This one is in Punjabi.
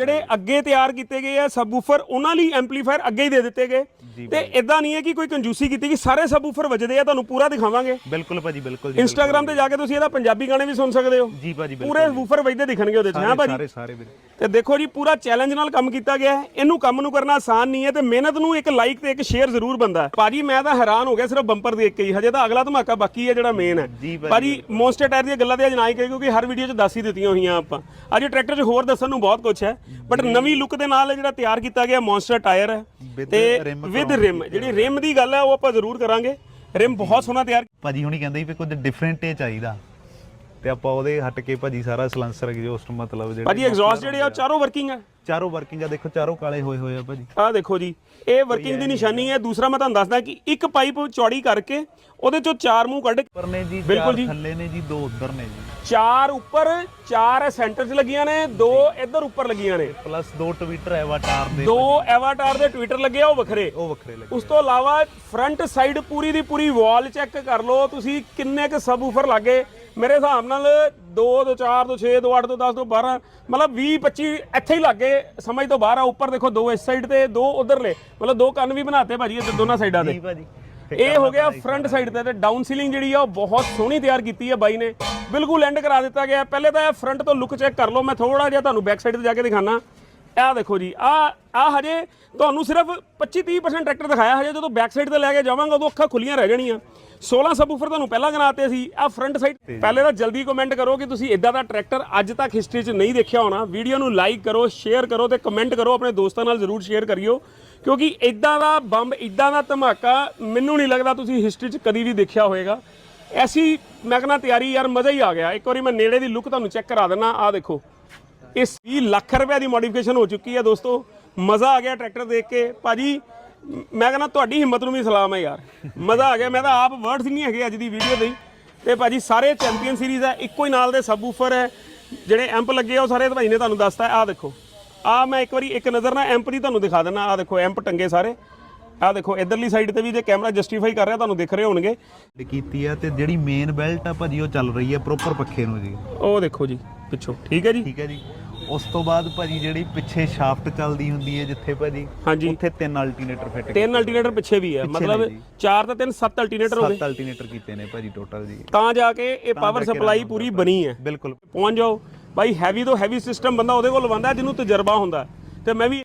ਜਿਹੜੇ ਅੱਗੇ ਤਿਆਰ ਕੀਤੇ ਗਏ ਆ ਸਬਵੂਫਰ ਉਹਨਾਂ ਲਈ ਐਂਪਲੀਫਾਇਰ ਅੱਗੇ ਹੀ ਦੇ ਦਿੱਤੇ ਗਏ। ਤੇ ਇਦਾਂ ਨਹੀਂ ਹੈ ਕਿ ਕੋਈ ਕੰਜੂਸੀ ਕੀਤੀ ਕਿ ਸਾਰੇ ਸਬਵੂਫਰ ਵੱਜਦੇ ਆ ਤੁਹਾਨੂੰ ਪੂਰਾ ਦਿਖਾਵਾਂਗੇ। ਬਿਲਕੁਲ ਭਾਜੀ ਬਿਲਕੁਲ ਜੀ ਇੰਸਟਾਗ੍ਰam ਤੇ ਜਾ ਕੇ ਤੁਸੀਂ ਇਹਦਾ ਪੰਜਾਬੀ ਗਾਣੇ ਵੀ ਸੁਣ ਸਕਦੇ ਹੋ। ਜੀ ਭਾਜੀ ਪੂਰੇ ਵੂਫਰ ਵੱਜਦੇ ਦਿਖਣਗੇ ਉਹਦੇ 'ਚ ਹਾਂ ਭਾਜੀ? ਸਾਰੇ ਸਾਰੇ ਤੇ ਦੇਖੋ ਜੀ ਪੂਰਾ ਚੈਲੰਜ ਨਾਲ ਕੰਮ ਕੀਤਾ ਗਿਆ ਹੈ। ਇਹਨੂੰ ਕੰਮ ਨੂੰ ਕਰਨਾ ਆਸਾਨ ਨਹੀਂ ਹੈ ਤੇ ਮਿਹਨਤ ਨੂੰ ਇੱਕ ਲਾਈਕ ਤੇ ਇੱਕ ਸ਼ੇਅਰ ਜ਼ਰੂਰ ਬੰਦਾ ਹੈ। ਭਾਜੀ ਮੈਂ ਤਾਂ ਹੈਰਾਨ ਹੋ ਗਿਆ ਸਿਰਫ ਬੰਪਰ ਦੇਖ ਕੇ ਹੀ ਹਜੇ ਤਾਂ ਅਗਲਾ ਧਮਾਕਾ ਬਾਕੀ ਹੈ ਜਿਹੜਾ ਮੇਨ ਹੈ। ਭਾਜੀ ਮੌਨਸਟਰ ਟਾਇਰ ਦੀਆਂ ਗੱਲਾਂ ਤੇ ਅੱਜ ਨਾ ਹੀ ਕਰੀ ਕਿਉਂਕਿ ਹਰ ਵੀਡੀਓ 'ਚ ਦੱਸ ਹੀ ਦਿੱਤੀਆਂ ਹੋਈਆਂ ਆਪਾਂ। ਅੱਜ ਟਰੈਕਟਰ 'ਚ ਹੋਰ ਦੱਸਣ ਨੂੰ ਬਹੁਤ ਕੁਝ ਹੈ। ਬਟ ਨਵੀਂ ਲੁੱਕ ਦੇ ਨਾਲ ਜਿਹੜਾ ਤਿਆਰ ਕੀਤਾ ਗਿਆ ਮੌਨਸਟਰ ਟਾਇਰ ਹੈ ਤੇ ਵਿਦ ਰਿਮ ਜਿਹੜੀ ਰਿਮ ਦੀ ਗੱਲ ਹੈ ਉਹ ਆਪਾਂ ਜ਼ਰੂਰ ਕਰਾਂਗੇ। ਰਿਮ ਬਹੁਤ ਸੋਹਣਾ ਤਿਆਰ ਭਾਜੀ ਹੁਣੀ ਕਹਿੰਦੇ ਸੀ ਵੀ ਕੁਝ ਡਿਫਰੈਂਟ ਹੀ ਚਾਹੀਦਾ। ਤੇ ਆਪਾਂ ਉਹਦੇ ਹਟ ਕੇ ਭਾਜੀ ਸਾਰਾ ਸਲੈਂਸਰ ਐਗਜ਼ੌਸਟ ਮਤਲਬ ਜਿਹੜੇ ਭਾਜੀ ਐਗਜ਼ੌਸਟ ਜਿਹੜੇ ਆ ਉਹ ਚਾਰੋਂ ਵਰਕਿੰਗ ਹੈ ਚਾਰੋਂ ਵਰਕਿੰਗ ਆ ਦੇਖੋ ਚਾਰੋਂ ਕਾਲੇ ਹੋਏ ਹੋਏ ਆ ਭਾਜੀ। ਆਹ ਦੇਖੋ ਜੀ ਇਹ ਵਰਕਿੰਗ ਦੀ ਨਿਸ਼ਾਨੀ ਹੈ। ਦੂਸਰਾ ਮੈਂ ਤੁਹਾਨੂੰ ਦੱਸਦਾ ਕਿ ਇੱਕ ਪਾਈਪ ਚੌੜੀ ਕਰਕੇ ਉਹਦੇ ਚੋਂ ਚਾਰ ਮੂੰਹ ਕੱਢ ਕੇ ਉੱਪਰ ਨੇ ਜੀ ਬਿਲਕੁਲ ਚਾਰ ਜੀ। ਥੱਲੇ ਨੇ ਜੀ ਦੋ ਉੱਧਰ ਨੇ ਜੀ। ਚਾਰ ਉੱਪਰ ਚਾਰ ਸੈਂਟਰ 'ਚ ਲੱਗੀਆਂ ਨੇ ਦੋ ਇੱਧਰ ਉੱਪਰ ਲੱਗੀਆਂ ਨੇ। ਪਲੱਸ ਦੋ ਟਵਿੱਟਰ ਐਵਾਟਾਰ ਦੇ ਦੋ ਐਵਾਟਾਰ ਦੇ ਟਵਿੱਟਰ ਲੱਗੇ ਆ ਉਹ ਵੱਖਰੇ। ਉਹ ਵੱਖਰੇ ਲੱਗੇ ਉਸ ਤੋਂ ਇਲਾਵਾ ਫਰੰਟ ਸਾਈਡ ਪੂਰੀ ਦੀ ਪੂਰੀ ਵਾਲ ਚੈੱਕ ਕਰ ਲਓ। ਤੁਸੀਂ ਕਿੰਨੇ ਕ ਸਬਵੂਫਰ ਲੱਗੇ? ਮੇਰੇ ਹਿਸਾਬ ਨਾਲ 2 ਤੋਂ 4 ਤੋਂ 6 ਤੋਂ 8 ਤੋਂ 10 ਤੋਂ 12 ਮਤਲਬ 20 25 ਇੱਥੇ ਹੀ ਲੱਗੇ ਸਮਝ ਤੋਂ ਬਾਹਰ ਆ। ਉੱਪਰ ਦੇਖੋ ਦੋ ਇਸ ਸਾਈਡ ਤੇ ਦੋ ਉਧਰਲੇ ਮਤਲਬ ਦੋ ਕੰਨ ਵੀ ਬਣਾਤੇ ਭਾਜੀ ਇੱਧਰ ਦੋਨਾਂ ਸਾਈਡਾਂ ਜੀ ਤੇ ਭਾਜੀ। ਇਹ ਹੋ ਗਿਆ ਫਰੰਟ ਸਾਈਡ ਤੇ ਤੇ ਡਾਊਨ ਸੀਲਿੰਗ ਜਿਹੜੀ ਆ ਉਹ ਬਹੁਤ ਸੋਹਣੀ ਤਿਆਰ ਕੀਤੀ ਹੈ ਬਾਈ ਨੇ। ਬਿਲਕੁਲ ਐਂਡ ਕਰਾ ਦਿੱਤਾ ਗਿਆ। ਪਹਿਲੇ ਤਾਂ ਇਹ ਫਰੰਟ ਤੋਂ ਲੁੱਕ ਚੈੱਕ ਕਰ ਲਓ। ਮੈਂ ਥੋੜਾ ਜਿਹਾ ਤੁਹਾਨੂੰ ਬੈਕ ਸਾਈਡ ਤੇ ਜਾ ਕੇ ਦਿਖਾਣਾ ਆਹ ਦੇਖੋ ਜੀ ਆ ਆ ਹਜੇ ਤੁਹਾਨੂੰ ਸਿਰਫ 25-30% ਟਰੈਕਟਰ ਦਿਖਾਇਆ ਹਜੇ ਜਦੋਂ ਬੈਕ ਸਾਈਡ ਤੇ ਲੈ ਕੇ ਜਾਵਾਂਗਾ ਉਦੋਂ ਅੱਖਾਂ ਖੁੱਲੀਆਂ ਰਹਿ ਜਾਣੀਆਂ। 16 ਸਬਵੂਫਰ ਤੁਹਾਨੂੰ ਪਹਿਲਾਂ ਗਨਾਤੇ ਸੀ ਆ ਫਰੰਟ ਸਾਈਡ ਪਹਿਲੇ ਤਾਂ ਜਲਦੀ ਕਮੈਂਟ ਕਰੋ ਕਿ ਤੁਸੀਂ ਇਦਾਂ ਦਾ ਟਰੈਕਟਰ ਅੱਜ ਤੱਕ ਹਿਸਟਰੀ 'ਚ ਨਹੀਂ ਦੇਖਿਆ ਹੋਣਾ। ਵੀਡੀਓ ਨੂੰ ਲਾਈਕ ਕਰੋ ਸ਼ੇਅਰ ਕਰੋ ਤੇ ਕਮੈਂਟ ਕਰੋ ਆਪਣੇ ਦੋਸਤਾਂ ਨਾਲ ਜ਼ਰੂਰ ਸ਼ੇਅਰ ਕਰਿਓ। ਕਿਉਂਕਿ ਇਦਾਂ ਦਾ ਬੰਬ ਇਦਾਂ ਦਾ ਧਮਾਕਾ ਮੈਨੂੰ ਨਹੀਂ ਲੱਗਦਾ ਤੁਸੀਂ ਹਿਸਟਰੀ 'ਚ ਕਦੀ ਵੀ ਦੇਖਿਆ ਹੋਵੇਗਾ। ਐਸੀ ਮੈਂ ਕਹਿੰਦਾ ਤਿਆਰੀ ਯਾਰ ਮਜ਼ਾ ਹੀ ਆ ਗਿਆ। ਇੱਕ ਵਾਰੀ ਮੈਂ ਨੇੜੇ ਦੀ ਲੁੱਕ ਤੁਹਾਨੂੰ ਚੈੱਕ ਕਰਾ ਦਿੰਦਾ ਆਹ ਦੇਖੋ। ਇਸ 20 ਲੱਖ ਰੁਪਏ ਦੀ ਮੋਡੀਫਿਕੇਸ਼ਨ ਹੋ ਚੁੱਕੀ ਹੈ ਦੋਸਤੋ। ਮਜ਼ਾ ਆ ਗਿਆ ਟਰੈਕਟਰ ਦੇਖ ਕੇ। ਭਾਜੀ ਮ- ਕਹਿੰਦਾ ਤੁਹਾਡੀ ਹਿੰਮਤ ਨੂੰ ਵੀ ਸਲਾਮ ਹੈ ਯਾਰ। ਮਜ਼ਾ ਆ ਗਿਆ। ਮੈਂ ਤਾਂ ਆਪ ਵਰਡਸ ਨਹੀਂ ਹੈਗੇ ਅੱਜ ਦੀ ਵੀਡੀਓ ਦੇ। ਤੇ ਭਾਜੀ ਸਾਰੇ ਚੈਂਪੀਅਨ ਸੀਰੀਜ਼ ਹੈ। ਇੱਕੋ ਹੀ ਨਾਲ ਦੇ ਸਬਵੂਫਰ ਹੈ। ਜਿਹੜੇ ਐਂਪ ਲੱਗੇ ਆ ਉਹ ਸਾਰੇ ਭਾਈ ਨੇ ਤੁਹਾਨੂੰ ਦੱਸਤਾ ਆਹ ਦੇਖੋ। ਆਹ ਮੈਂ ਇੱਕ ਵਾਰੀ ਇੱਕ ਨਜ਼ਰ ਨਾਲ ਐਂਪ ਦੀ ਤੁਹਾਨੂੰ ਦਿਖਾ ਦਿੰਦਾ। ਆਹ ਦੇਖੋ ਐਂਪ ਟੰਗੇ ਸਾਰੇ। ਆਹ ਦੇਖੋ ਇਧਰਲੀ ਸਾਈਡ ਤੇ ਵੀ ਜੇ ਕੈਮਰਾ ਜਸਟੀਫਾਈ ਕਰ ਰਿਹਾ ਤੁਹਾਨੂੰ ਦਿਖ ਰਹੇ ਹੋਣਗੇ। ਕੀਤੀ ਆ ਤੇ ਜਿਹੜੀ ਮੇਨ ਬੈਲਟ ਆ ਭਾਜੀ ਉਹ ਚੱਲ ਰਹੀ ਆ ਪ੍ਰੋਪਰ ਪੱਖੇ ਨੂੰ ਜੀ। ਉਹ ਦੇਖੋ ਜੀ ਪਿੱਛੋਂ। ਠੀਕ ਹੈ ਜੀ? ਠੀਕ ਹੈ ਜੀ। ਉਸ ਤੋਂ ਬਾਅਦ ਭਾਜੀ ਜਿਹੜੀ ਪਿੱਛੇ ਸ਼ਾਫਟ ਚੱਲਦੀ ਹੁੰਦੀ ਹੈ ਜਿੱਥੇ ਭਾਜੀ ਹਾਂਜੀ। ਉੱਥੇ ਤਿੰਨ ਅਲਟਰਨੇਟਰ ਫਿੱਟ ਤਿੰਨ ਅਲਟਰਨੇਟਰ ਪਿੱਛੇ ਵੀ ਹੈ। ਪਿੱਛੇ ਮਤਲਬ ਨੇ ਜੀ। ਚਾਰ ਤਾਂ ਤਿੰਨ ਸੱਤ ਅਲਟਰਨੇਟਰ ਹੋ ਗਏ। ਸੱਤ ਅਲਟਰਨੇਟਰ ਕੀਤੇ ਨੇ ਭਾਜੀ ਟੋਟਲ ਜੀ। ਤਾਂ ਜਾ ਕੇ ਇਹ ਪਾਵਰ ਸਪਲਾਈ ਪੂਰੀ ਬਣੀ ਹੈ। ਬਿਲਕੁਲ। ਪਹੁੰਚ ਜਾਓ। ਭਾਈ ਹੈਵੀ ਤੋਂ ਹੈਵੀ ਸਿਸਟਮ ਬੰਦਾ ਉਹਦੇ ਕੋਲ ਲਵਾਉਂਦਾ ਜਿਹਨੂੰ ਤਜਰਬਾ ਹੁੰਦਾ ਹੈ। ਤੇ ਮੈਂ ਵੀ